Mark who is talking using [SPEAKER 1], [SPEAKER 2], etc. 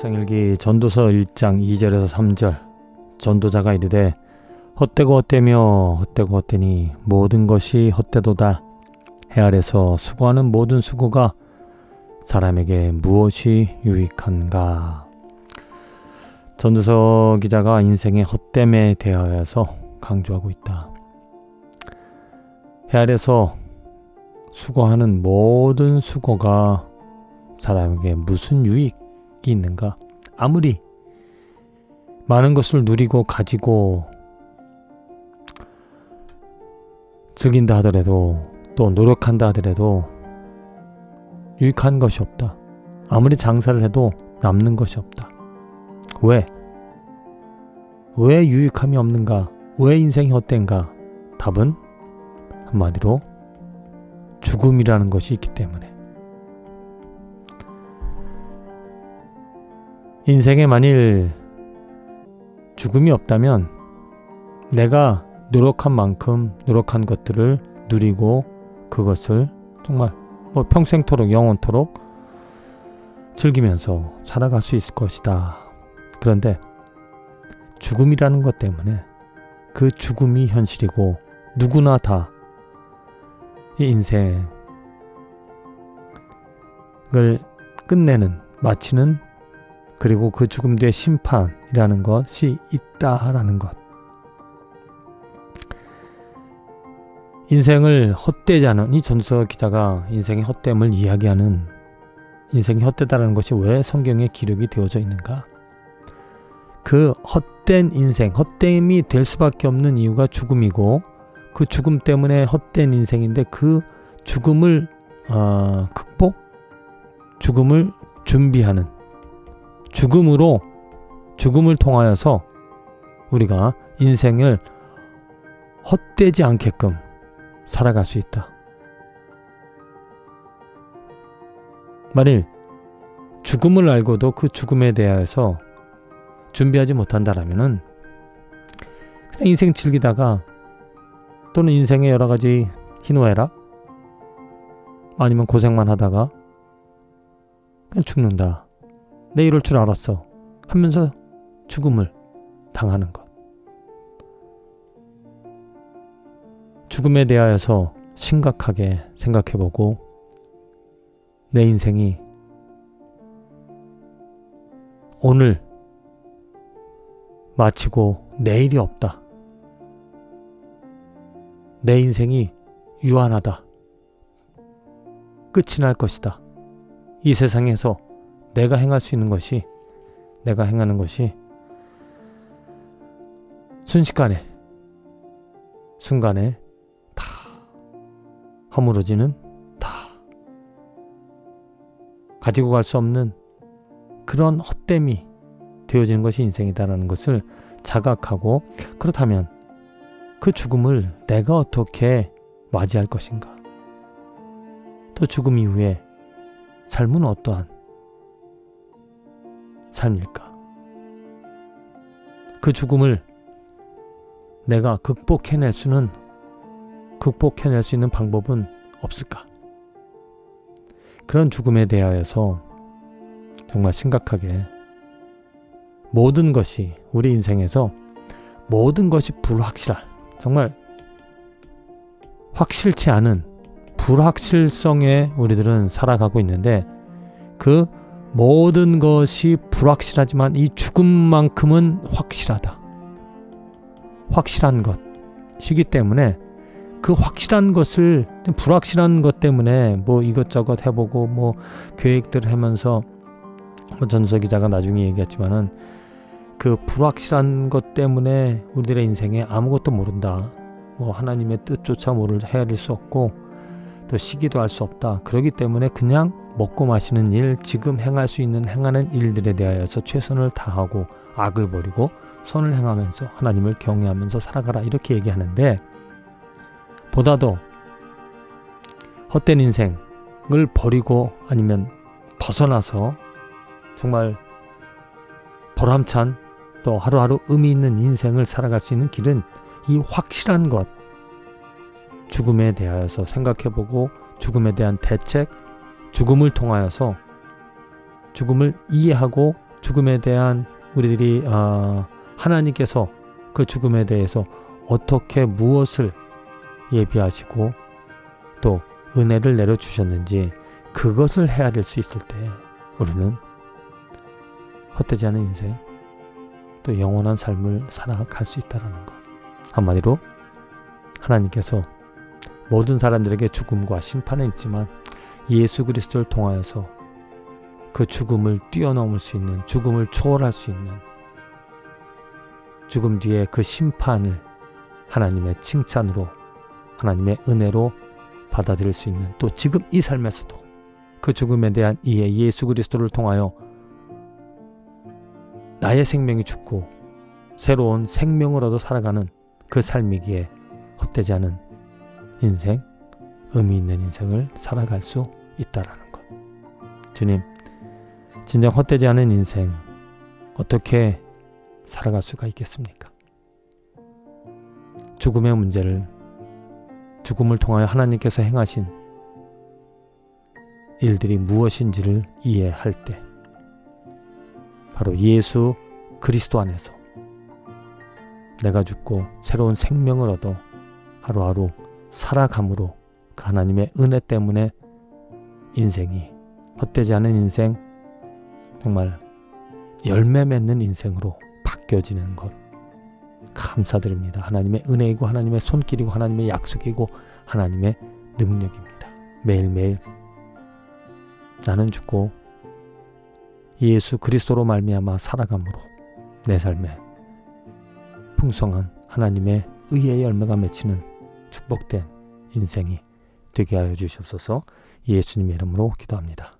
[SPEAKER 1] 묵상일기 전도서 1장 2절에서 3절. 전도자가 이르되 헛되고 헛되며 헛되고 헛되니 모든 것이 헛되도다. 해 아래서 수고하는 모든 수고가 사람에게 무엇이 유익한가? 전도서 기자가 인생의 헛됨에 대하여서 강조하고 있다. 해 아래서 수고하는 모든 수고가 사람에게 무슨 유익이 있는가? 아무리 많은 것을 누리고 가지고 즐긴다 하더라도 또 노력한다 하더라도 유익한 것이 없다. 아무리 장사를 해도 남는 것이 없다. 왜? 왜 유익함이 없는가? 왜 인생이 헛된가? 답은 한마디로 죽음이라는 것이 있기 때문에. 인생에 만일 죽음이 없다면 내가 노력한 만큼 노력한 것들을 누리고 그것을 정말 뭐 평생토록 영원토록 즐기면서 살아갈 수 있을 것이다. 그런데 죽음이라는 것 때문에 그 죽음이 현실이고 누구나 다 이 인생을 끝내는 마치는 그리고 그 죽음 뒤에 심판이라는 것이 있다라는 것. 인생을 헛되지 않은 이 전서 기자가 인생의 헛됨을 이야기하는 인생이 헛되다라는 것이 왜 성경에 기록이 되어져 있는가? 그 헛된 인생, 헛됨이 될 수밖에 없는 이유가 죽음이고 그 죽음 때문에 헛된 인생인데 그 죽음을 어, 극복, 죽음을 준비하는 죽음으로 죽음을 통하여서 우리가 인생을 헛되지 않게끔 살아갈 수 있다. 만일 죽음을 알고도 그 죽음에 대하여서 준비하지 못한다라면은 그냥 인생 즐기다가 또는 인생의 여러 가지 희노애락 아니면 고생만 하다가 그냥 죽는다. 내 이럴 줄 알았어. 하면서 죽음을 당하는 것. 죽음에 대하여서 심각하게 생각해보고 내 인생이 오늘 마치고 내일이 없다. 내 인생이 유한하다. 끝이 날 것이다. 이 세상에서 내가 행할 수 있는 것이 내가 행하는 것이 순식간에 순간에 다 허물어지는 다 가지고 갈 수 없는 그런 헛됨이 되어지는 것이 인생이다라는 것을 자각하고 그렇다면 그 죽음을 내가 어떻게 맞이할 것인가? 또 죽음 이후에 삶은 어떠한 삶일까? 그 죽음을 내가 극복해낼 수는 극복해낼 수 있는 방법은 없을까? 그런 죽음에 대하여서 정말 심각하게 모든 것이 우리 인생에서 모든 것이 불확실할 정말 확실치 않은 불확실성에 우리들은 살아가고 있는데 그 모든 것이 불확실하지만 이 죽음만큼은 확실하다. 확실한 것이기 때문에 그 확실한 것을 불확실한 것 때문에 뭐 이것저것 해보고 뭐 계획들 하면서 뭐 전서 기자가 나중에 얘기했지만은 그 불확실한 것 때문에 우리들의 인생에 아무것도 모른다. 뭐 하나님의 뜻조차 모를 헤아릴 수 없고 또 시기도 할 수 없다. 그러기 때문에 그냥 먹고 마시는 일, 지금 행할 수 있는 행하는 일들에 대하여서 최선을 다하고 악을 버리고 선을 행하면서 하나님을 경외하면서 살아가라 이렇게 얘기하는데 보다도 헛된 인생을 버리고 아니면 벗어나서 정말 보람찬 또 하루하루 의미 있는 인생을 살아갈 수 있는 길은 이 확실한 것 죽음에 대하여서 생각해보고 죽음에 대한 대책 죽음을 통하여서 죽음을 이해하고 죽음에 대한 우리들이 어, 하나님께서 그 죽음에 대해서 어떻게 무엇을 예비하시고 또 은혜를 내려 주셨는지 그것을 헤아릴 수 있을 때 우리는 헛되지 않은 인생 또 영원한 삶을 살아갈 수 있다라는 것. 한마디로 하나님께서 모든 사람들에게 죽음과 심판은 있지만 예수 그리스도를 통하여서 그 죽음을 뛰어넘을 수 있는 죽음을 초월할 수 있는 죽음 뒤에 그 심판을 하나님의 칭찬으로 하나님의 은혜로 받아들일 수 있는 또 지금 이 삶에서도 그 죽음에 대한 이해 예수 그리스도를 통하여 나의 생명이 죽고 새로운 생명을 얻어 살아가는 그 삶이기에 헛되지 않은 인생, 의미 있는 인생을 살아갈 수 있다라는 것. 주님, 진정 헛되지 않은 인생 어떻게 살아갈 수가 있겠습니까? 죽음의 문제를 죽음을 통하여 하나님께서 행하신 일들이 무엇인지를 이해할 때 바로 예수 그리스도 안에서 내가 죽고 새로운 생명을 얻어 하루하루 살아감으로 그 하나님의 은혜 때문에 인생이 헛되지 않은 인생 정말 열매 맺는 인생으로 바뀌어지는 것 감사드립니다. 하나님의 은혜이고 하나님의 손길이고 하나님의 약속이고 하나님의 능력입니다. 매일매일 나는 죽고 예수 그리스도로 말미암아 살아감으로 내 삶에 풍성한 하나님의 의의 열매가 맺히는 축복된 인생이 되게 하여 주시옵소서 예수님의 이름으로 기도합니다.